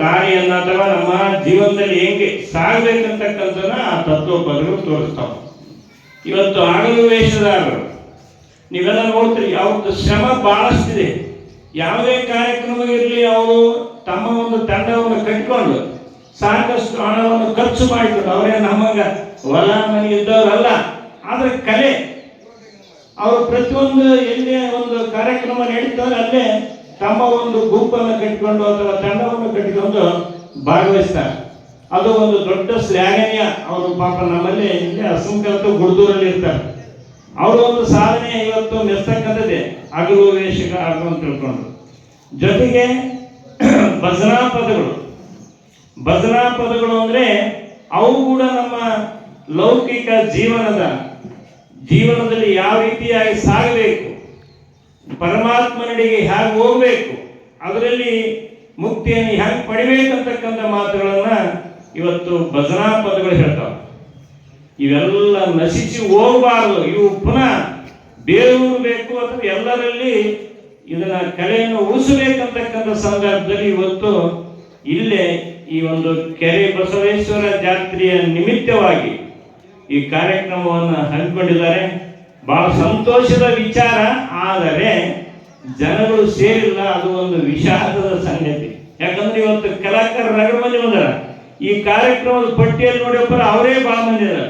ದಾರಿಯನ್ನ ಅಥವಾ ನಮ್ಮ ಜೀವನದಲ್ಲಿ ಹೆಂಗೆ ಸಾಗಬೇಕಂತಕ್ಕಂಥದ್ದನ್ನ ಆ ತತ್ವಪದಗಳು ತೋರಿಸ್ತಾವ. ಇವತ್ತು ಆಗಲು ವೇಷದಾರರು ನೀವೆಲ್ಲ ನೋಡ್ತೀರಿ ಯಾವತ್ತು ಶ್ರಮ ಬಹಳಷ್ಟಿದೆ ಯಾವುದೇ ಕಾರ್ಯಕ್ರಮ ಇರಲಿ ಅವರು ತಮ್ಮ ಒಂದು ತಂಡವನ್ನು ಕಟ್ಕೊಂಡು ಸಾಕಷ್ಟು ಹಣವನ್ನು ಖರ್ಚು ಮಾಡಿಕೊಂಡು ಅವರೇ ನಮಗ ಹೊಲ ಮನೆ ಇದ್ದವರಲ್ಲ, ಆದರೆ ಕಲೆ. ಅವರು ಪ್ರತಿಯೊಂದು ಎಲ್ಲಿ ಒಂದು ಕಾರ್ಯಕ್ರಮ ನಡೀತಾರೆ ಅಲ್ಲೇ ತಮ್ಮ ಒಂದು ಗುಂಪನ್ನು ಕಟ್ಟಿಕೊಂಡು ಅಥವಾ ತಂಡವನ್ನು ಕಟ್ಟಿಕೊಂಡು ಭಾಗವಹಿಸ್ತಾರೆ. ಅದು ಒಂದು ದೊಡ್ಡ ಶ್ಲಾಘನೀಯ ಅವರು ಪಾಪ ನಮ್ಮಲ್ಲಿ ಇಲ್ಲಿ ಅಸಂಖ್ಯಾತ ಗುಡ್ದೂರಲ್ಲಿ ಇರ್ತಾರೆ. ಅವರ ಒಂದು ಸಾಧನೆ ಇವತ್ತು ಮೆಸ್ತಕ್ಕಂಥದ್ದೇ ಹಗಲು ವೇಷಕ ಅಂತ ತಿಳ್ಕೊಂಡು. ಜೊತೆಗೆ ಭಜನಾ ಪದಗಳು ಭಜನಾ ಪದಗಳು ಅಂದರೆ ಅವು ಕೂಡ ನಮ್ಮ ಲೌಕಿಕ ಜೀವನದ ಜೀವನದಲ್ಲಿ ಯಾವ ರೀತಿಯಾಗಿ ಸಾಗಬೇಕು? ಪರಮಾತ್ಮನಡಿಗೆ ಹೇಗೆ ಹೋಗಬೇಕು? ಅದರಲ್ಲಿ ಮುಕ್ತಿಯನ್ನು ಹೇಗೆ ಪಡಿಬೇಕಂತಕ್ಕಂಥ ಮಾತುಗಳನ್ನ ಇವತ್ತು ಭಜನಾ ಪದಗಳು ಹೇಳ್ತಾವೆ. ಇವೆಲ್ಲ ನಶಿಸಿ ಹೋಗಬಾರದು. ಇವು ಪುನಃ ಬೇರೂರಬೇಕು ಅಥವಾ ಎಲ್ಲರಲ್ಲಿ ಇದನ್ನ ಕಲೆಯನ್ನು ಉಳಿಸಬೇಕಂತಕ್ಕಂಥ ಸಂದರ್ಭದಲ್ಲಿ ಇವತ್ತು ಇಲ್ಲೇ ಈ ಒಂದು ಕೆರೆ ಬಸವೇಶ್ವರ ಜಾತ್ರೆಯ ನಿಮಿತ್ತವಾಗಿ ಈ ಕಾರ್ಯಕ್ರಮವನ್ನು ಹಮ್ಮಿಕೊಂಡಿದ್ದಾರೆ. ಬಹಳ ಸಂತೋಷದ ವಿಚಾರ, ಆದರೆ ಜನಗಳು ಸೇರಿಲ್ಲ, ಅದು ಒಂದು ವಿಷಾದದ ಸಂಗತಿ. ಯಾಕಂದ್ರೆ ಇವತ್ತು ಕಲಾಕಾರರು ರಗಡ ಮಂದಿ ಬಂದಾರ. ಈ ಕಾರ್ಯಕ್ರಮದ ಪಟ್ಟಿಯಲ್ಲಿ ನೋಡಿಯಪ್ಪ ಅವರೇ ಬಹಳ ಮಂದಿ ಅದ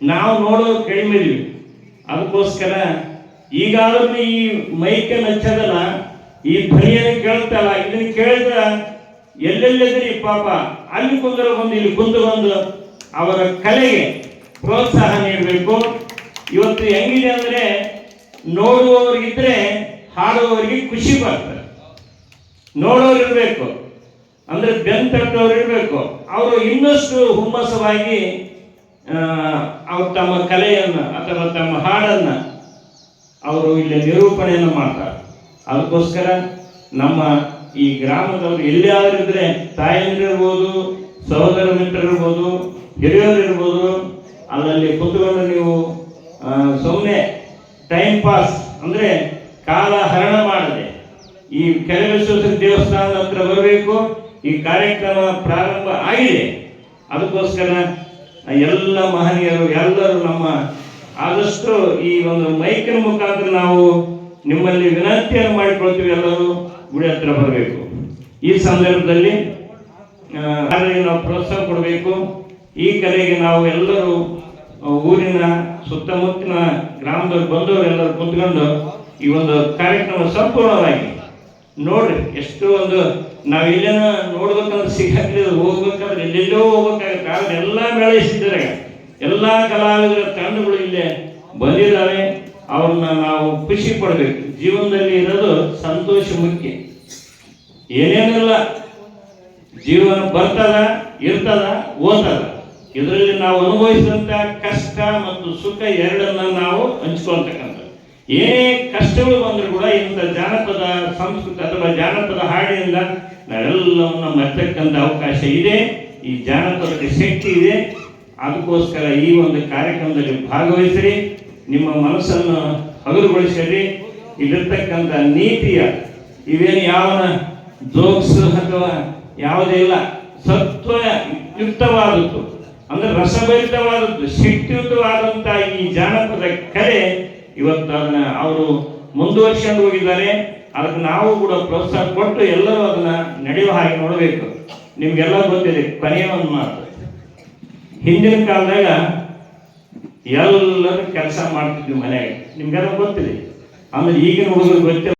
ನಾವು ನೋಡೋದು ಕಡಿಮೆ ಇದೀವಿ. ಅದಕ್ಕೋಸ್ಕರ ಈಗಾದ್ರೂ ಈ ಮೈಕ ನಚ್ಚದಲ್ಲ, ಈ ಧ್ವನಿಯನ್ನು ಕೇಳ್ತಲ್ಲ ಇದನ್ನ ಕೇಳಿದ್ರ ಎಲ್ಲೆಲ್ಲಿದ್ರಿ ಪಾಪ? ಅಲ್ಲಿ ಕುಂದ್ರ ಬಂದು, ಇಲ್ಲಿ ಕುಂದು ಬಂದು ಅವರ ಕಲೆಗೆ ಪ್ರೋತ್ಸಾಹ ನೀಡಬೇಕು. ಇವತ್ತು ಹೆಂಗಿದೆ ಅಂದ್ರೆ ನೋಡುವವರಿಗಿದ್ರೆ ಹಾಡುವವರಿಗೆ ಖುಷಿ ಬರ್ತದೆ ನೋಡೋರು ಇರಬೇಕು ಅಂದ್ರೆ ಬೆನ್ ತಟ್ಟೋರು ಇರಬೇಕು ಅವರು ಇನ್ನಷ್ಟು ಹುಮ್ಮಸವಾಗಿ ಅವ್ರು ತಮ್ಮ ಕಲೆಯನ್ನ ಅಥವಾ ತಮ್ಮ ಹಾಡನ್ನ ಅವರು ಇಲ್ಲಿ ನಿರೂಪಣೆಯನ್ನು ಮಾಡ್ತಾರೆ. ಅದಕ್ಕೋಸ್ಕರ ನಮ್ಮ ಈ ಗ್ರಾಮದವರು ಎಲ್ಲಿಯಾದ್ರೂ ಇದ್ರೆ ತಾಯಂದಿರಿರ್ಬೋದು ಸಹೋದರ ಮಿತ್ರರಿರ್ಬೋದು ಹಿರಿಯರು ಇರ್ಬೋದು ಅಲ್ಲಲ್ಲಿ ಕುತ್ಕೊಂಡು ನೀವು ಟೈಮ್ ಪಾಸ್ ಅಂದ್ರೆ ಕಾಲ ಹರಣ ಮಾಡದೆ. ಈ ಕೆಳವಿಶ್ವೇಶ್ವರ ದೇವಸ್ಥಾನದ ಹತ್ರ ಬರಬೇಕು, ಈ ಕಾರ್ಯಕ್ರಮ ಪ್ರಾರಂಭ ಆಗಿದೆ. ಅದಕ್ಕೋಸ್ಕರ ಎಲ್ಲ ಮಹನೀಯರು, ಎಲ್ಲರೂ ನಮ್ಮ ಆದಷ್ಟು ಈ ಒಂದು ಮೈಕಿನ ಮುಖಾಂತರ ನಾವು ನಿಮ್ಮಲ್ಲಿ ವಿನಂತಿಯನ್ನು ಮಾಡಿಕೊಳ್ತೀವಿ ಎಲ್ಲರೂ, ಗುಡಿ ಹತ್ರ ಬರಬೇಕು. ಈ ಸಂದರ್ಭದಲ್ಲಿ ನಾವು ಪ್ರೋತ್ಸಾಹ ಕೊಡಬೇಕು. ಈ ಕಲೆಗೆ ನಾವು ಎಲ್ಲರೂ ಊರಿನ ಸುತ್ತಮುತ್ತಿನ ಗ್ರಾಮದವ್ರು ಬಂದವರು ಎಲ್ಲರೂ ಕುಂತ್ಕೊಂಡು ಈ ಒಂದು ಕಾರ್ಯಕ್ರಮ ಸಂಪೂರ್ಣವಾಗಿ ನೋಡ್ರಿ, ಎಷ್ಟು ಒಂದು ನಾವು ಇಲ್ಲೇನ ನೋಡ್ಬೇಕಂದ್ರೆ ಸಿಗಕ್ಕಿಲ್ಲ ಹೋಗ್ಬೇಕಾದ್ರೆ ಎಲ್ಲೆಲ್ಲೋ ಹೋಗ್ಬೇಕಾಗುತ್ತೆ. ಆದ್ರೆ ಎಲ್ಲ ಬೆಳೆಸಿದ್ದಾರೆ. ಎಲ್ಲ ಕಲಾವಿದರ ತಂಡಗಳು ಇಲ್ಲೇ ಬಂದಿದ್ದಾವೆ. ಅವ್ರನ್ನ ನಾವು ಖುಷಿ ಪಡಬೇಕು. ಜೀವನದಲ್ಲಿ ಇರೋದು ಸಂತೋಷ ಮುಖ್ಯ. ಏನೇನಿಲ್ಲ ಜೀವನ ಬರ್ತದ, ಇರ್ತದ ಓದ್ತದ ಇದರಲ್ಲಿ ನಾವು ಅನುಭವಿಸಿದಂತ ಕಷ್ಟ ಮತ್ತು ಸುಖ ಎರಡನ್ನ ನಾವು ಹಂಚ್ಕೊಳ್ತಕ್ಕಂಥ ಏನೇ ಕಷ್ಟಗಳು ಬಂದರೂ ಕೂಡ ಇಂಥ ಜಾನಪದ ಸಂಸ್ಕೃತಿ ಅಥವಾ ಜಾನಪದ ಹಾಡಿನಿಂದ ನಾವೆಲ್ಲವನ್ನ ಮರ್ತಕ್ಕಂಥ ಅವಕಾಶ ಇದೆ. ಈ ಜಾನಪದಕ್ಕೆ ಶಕ್ತಿ ಇದೆ. ಅದಕ್ಕೋಸ್ಕರ ಈ ಒಂದು ಕಾರ್ಯಕ್ರಮದಲ್ಲಿ ಭಾಗವಹಿಸಿರಿ. ನಿಮ್ಮ ಮನಸ್ಸನ್ನು ಹಗುರುಗೊಳಿಸಿರಿ. ಇಲ್ಲಿರ್ತಕ್ಕಂಥ ನೀತಿಯ ಇವೇನು ಯಾವ ಜೋಕ್ಸ್ ಅಥವಾ ಯಾವುದೇ ಇಲ್ಲ ಸತ್ವ ಯುಕ್ತವಾದದ್ದು ಅಂದ್ರೆ ರಸಭರಿತವಾದದ್ದು, ಶಕ್ತಿಯುತವಾದಂತ ಈ ಜಾನಪದ ಕಲೆ ಇವತ್ತು ಅದನ್ನ ಅವರು ಮುಂದುವರ್ಸ್ಕೊಂಡು ಹೋಗಿದ್ದಾರೆ. ಅದಕ್ಕೆ ನಾವು ಕೂಡ ಪ್ರೋತ್ಸಾಹ ಕೊಟ್ಟು ಎಲ್ಲರೂ ಅದನ್ನ ನಡೆಯುವ ಹಾಗೆ ನೋಡಬೇಕು. ನಿಮ್ಗೆಲ್ಲ ಗೊತ್ತಿದೆ, ಕೊನೆಯ ಒಂದು ಮಾತು. ಹಿಂದಿನ ಕಾಲದಾಗ ಎಲ್ಲರೂ ಕೆಲಸ ಮಾಡ್ತಿದ್ವಿ ಮನೆಯಾಗ. ನಿಮ್ಗೆಲ್ಲ ಗೊತ್ತಿದೆ. ಆಮೇಲೆ ಈಗಿನ ಹುಡುಗರು ಗೊತ್ತಿಲ್ಲ.